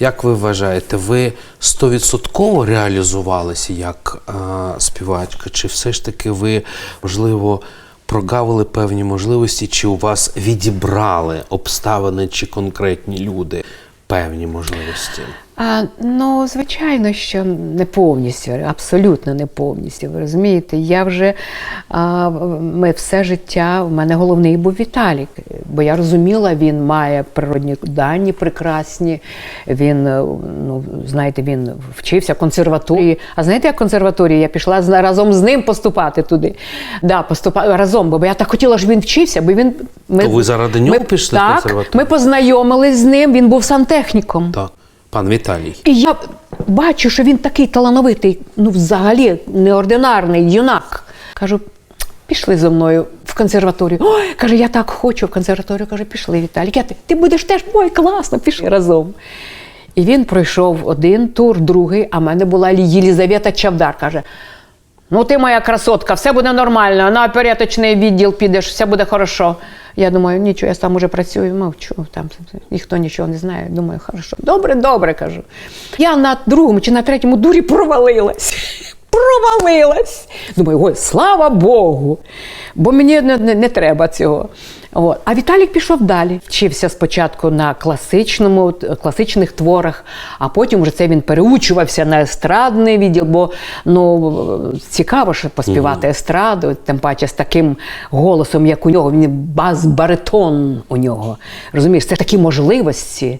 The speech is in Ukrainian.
Як ви вважаєте, ви стовідсотково реалізувалися як е, співачка, чи все ж таки ви, можливо, прогавили певні можливості, чи у вас відібрали обставини чи конкретні люди певні можливості? А, ну, звичайно, що не повністю, абсолютно не повністю. Ви розумієте, я вже а, ми все життя, в мене головний був Віталік, бо я розуміла, він має природні дані прекрасні. Він, ну, знаєте, він вчився в консерваторії. А знаєте, як консерваторії я пішла разом з ним поступати туди. Да, поступа, разом, бо я так хотіла, щоб він вчився, бо він. Ми, То ви заради нього пішли в консерваторію? Ми познайомились з ним, він був сантехніком. Так, пан Віталій. І я бачу, що він такий талановитий, ну взагалі неординарний юнак. Кажу, пішли зі мною в консерваторію. Ой, каже, я так хочу в консерваторію. Каже, пішли, Віталік. Я, ти, ти будеш теж, ой, класно, пішли разом. І він пройшов один тур, другий, а в мене була Єлізавета Чавдар. Каже: Ну, ти моя красотка, все буде нормально, на оперяточний відділ підеш, все буде хорошо. Я думаю, нічого, я там уже працюю, мовчу, там ніхто нічого не знає. Думаю, хорошо. Добре, добре, кажу. Я на другому чи на третьому дурі провалилась. Провалилась. Думаю, ой, слава Богу. Бо мені не, не, не треба цього. От. А Віталік пішов далі. Вчився спочатку на класичному, класичних творах, а потім вже це він переучувався на естрадний відділ, бо ну, цікаво ж поспівати естраду, тим паче з таким голосом, як у нього, він бас-баритон у нього. Розумієш, це такі можливості.